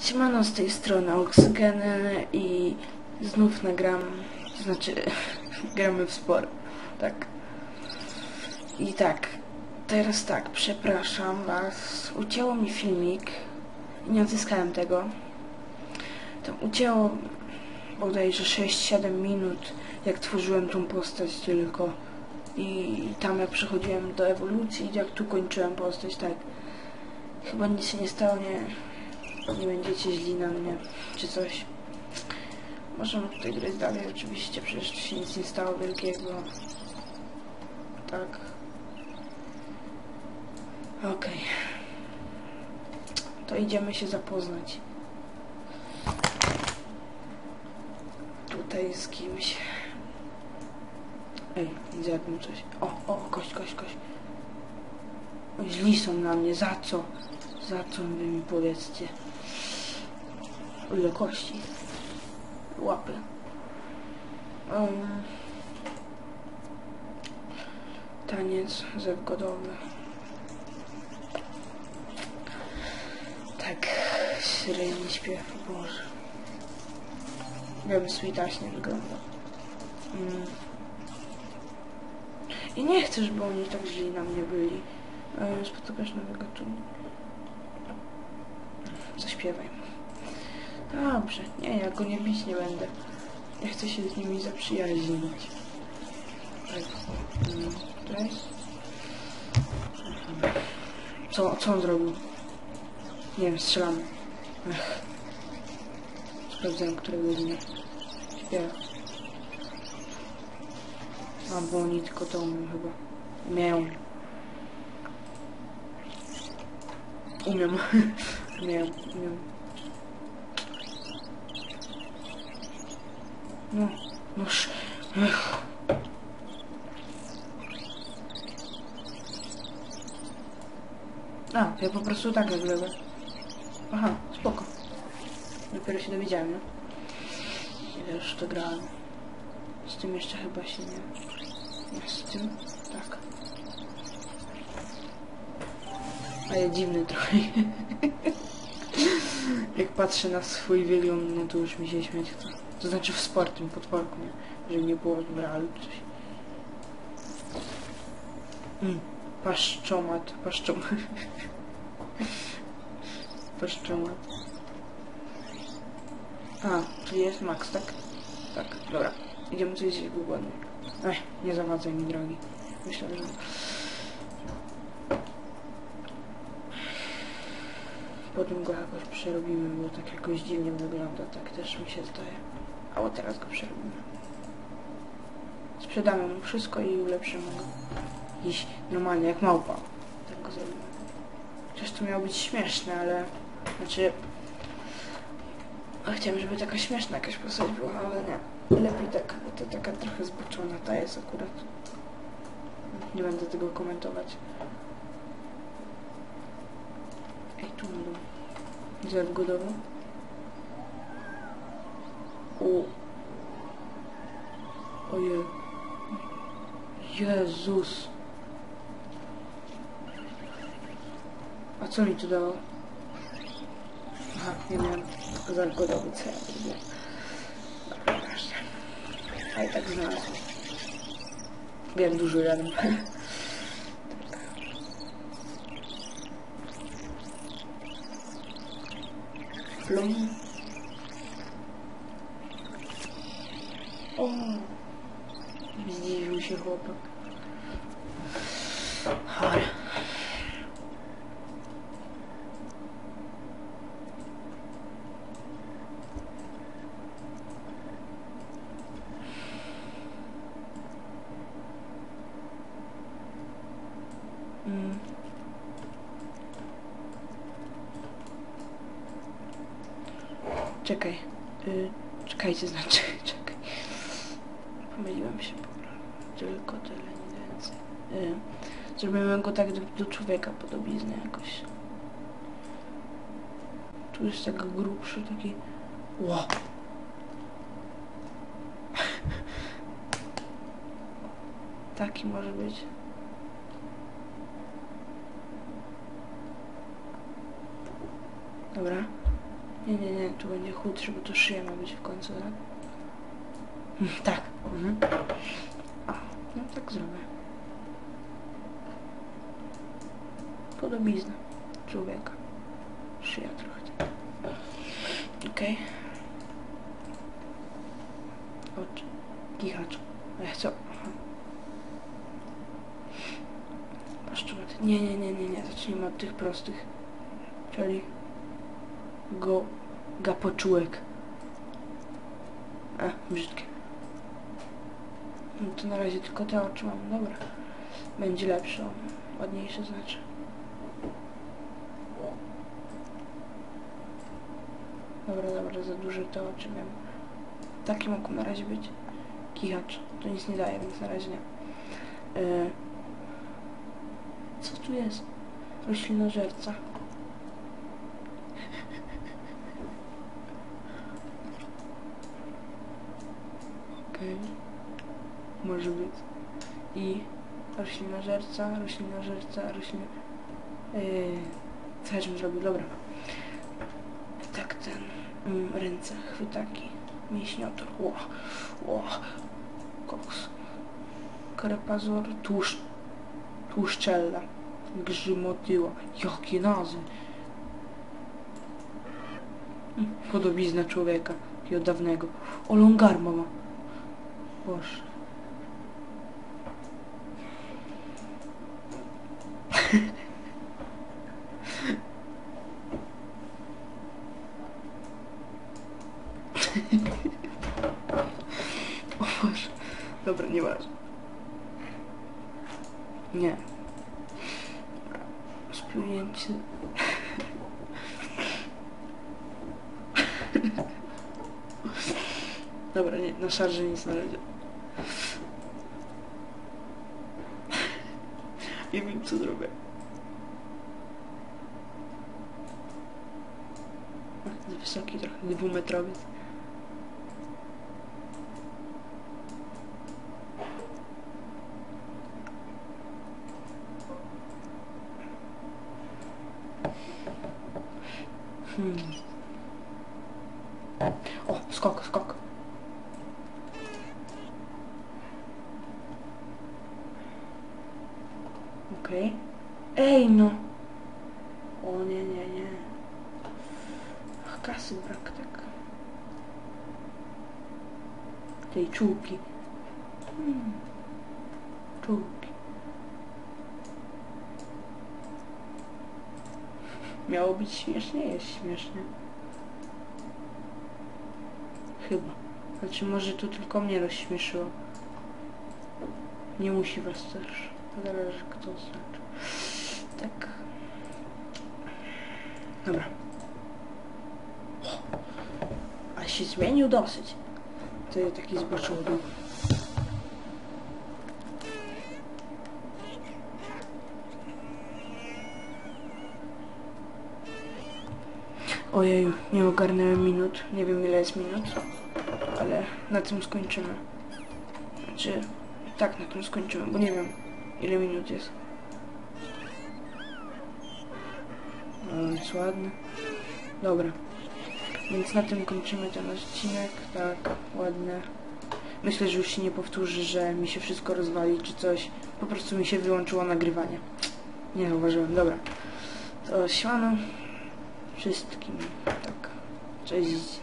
Siemano z tej strony Oksygeny i znów nagram, znaczy gramy w sport, tak. I tak, teraz tak, przepraszam was, ucięło mi filmik, nie odzyskałem tego. Tam ucięło bodajże 6-7 minut, jak tworzyłem tą postać tylko. I tam jak przechodziłem do ewolucji, jak tu kończyłem postać, tak. Chyba nic się nie stało, nie, nie będziecie źli na mnie, czy coś. Możemy tutaj grać dalej, oczywiście, przecież się nic nie stało wielkiego. Tak. Okej. To idziemy się zapoznać. Tutaj z kimś. Ej, mu coś. O, o, kość, kość, kość. Źli są na mnie, za co? Za co wy mi powiedzcie? O? Łapy. Um, taniec zewgodowy. Tak, średni śpiew, Boże. Wiem, switaśnie wygląda. Mm. I nie chcę, żeby oni tak źli na mnie byli. E, Spotykasz nowego tu. Zaśpiewaj. Dobrze. Nie, ja go nie bić nie będę. Ja chcę się z nimi zaprzyjaźnić. Co, co on zrobił? Nie wiem, strzelamy. Ech. Sprawdzałem, które godziny. Śpiewa. A, bo oni tylko to umiem chyba. Miał. Umiem. Umiem, umiem. A, ja po prostu tak wygląda. Aha, spoko. Dopiero się dowiedziałem, no. Ile już to grałem. Z tym jeszcze chyba się nie... nie z tym? Tak. Ale dziwny trochę. Jak patrzę na swój wygląd, no to już mi się śmiać chce. To znaczy w sportym potworku, nie? Żeby nie było realu czy coś. Mm. Paszczomat, paszczomat. paszczomat. A, czyli jest Max, tak? Tak, dobra. Idziemy coś zjeść, głodny. Ech, nie zawadzaj mi drogi. Myślę, że... Potem go jakoś przerobimy, bo tak jakoś dziwnie wygląda, tak też mi się zdaje. A o teraz go przerobimy. Sprzedamy mu wszystko i ulepszymy go. Iść normalnie, jak małpa. Tak go zrobimy. Przecież to miało być śmieszne, ale... Znaczy... A chciałem, żeby taka śmieszna jakaś postać była, ale nie. Lepiej tak, bo to taka trochę zboczona ta jest akurat. Nie będę tego komentować. Dół. Zerw godowy. O. Ojej. Jezus. A co mi tu dało? Aha, nie miałem ja robię. Dobra, właśnie. A i tak znalazłem. Wiem, dużo jadłem. Plum. O! Zdziwił się chłopak. Chory. Mm. Czekaj. Y, czekajcie, znaczy, czekaj. Pomyliłem się. Tylko tyle, nie więcej. Y, zrobimy go tak do, do człowieka podobizny jakoś. Tu jest tak grubszy, taki... Ło! taki może być. Dobra. Nie, nie, nie, tu będzie chudszy, bo to szyja ma być w końcu, tak? Tak. Mhm. A, no tak zrobię. Podobizna człowieka. Szyja trochę. Okej. Oczy. Kichacz. Ech, co? Aha. Nie, nie, nie, nie, nie. Zacznijmy od tych prostych. Czyli go gapoczułek. A, brzydkie. No to na razie tylko te oczy mam. Dobra. Będzie lepsze. Ładniejsze znaczy. Dobra, dobra, za duże te oczy miałem. Taki mógł na razie być. Kichacz. To nic nie daje, więc na razie nie. E, co tu jest? Roślinożerca. Okej. Może być. I roślinożerca, roślinożerca, roślin... Yy, co ja zrobił? Dobra. Tak ten... Mm, ręce, chwytaki, mięśniotor. Ło, ło. Koks. Krepazor, tłuszcz... Tłuszczella. Grzymotyła. Jakie nazwy. Mm, Podobizna człowieka. Takiego dawnego. O, longarma ma. Boże. o Boże. Dobra, nieważne. Nie. Splunięcie. Dobra, nie, na szarży nic na razie. Co zrobię. A, Za wysoki trochę, dwumetrowy. Hmm. O, skok, skok. Okej. Ej, no. O nie, nie, nie. Ach, kasy brak, tak. Tej czułki. Hmm. Czułki. Miało być śmiesznie, jest śmiesznie. Chyba. Znaczy może to tylko mnie rozśmieszyło. Nie musi was też. Zależy kto znaczy. Tak. Dobra. A się zmienił dosyć. To jest taki zboczowy. Ojej, nie ogarnąłem minut. Nie wiem ile jest minut, ale na tym skończymy. Znaczy, tak na tym skończymy, bo nie wiem ile minut jest. No, jest ładny. Dobra. Więc na tym kończymy ten odcinek. Tak, ładne. Myślę, że już się nie powtórzy, że mi się wszystko rozwali czy coś. Po prostu mi się wyłączyło nagrywanie. Nie zauważyłem. Dobra. To siłano wszystkim. Tak. Cześć.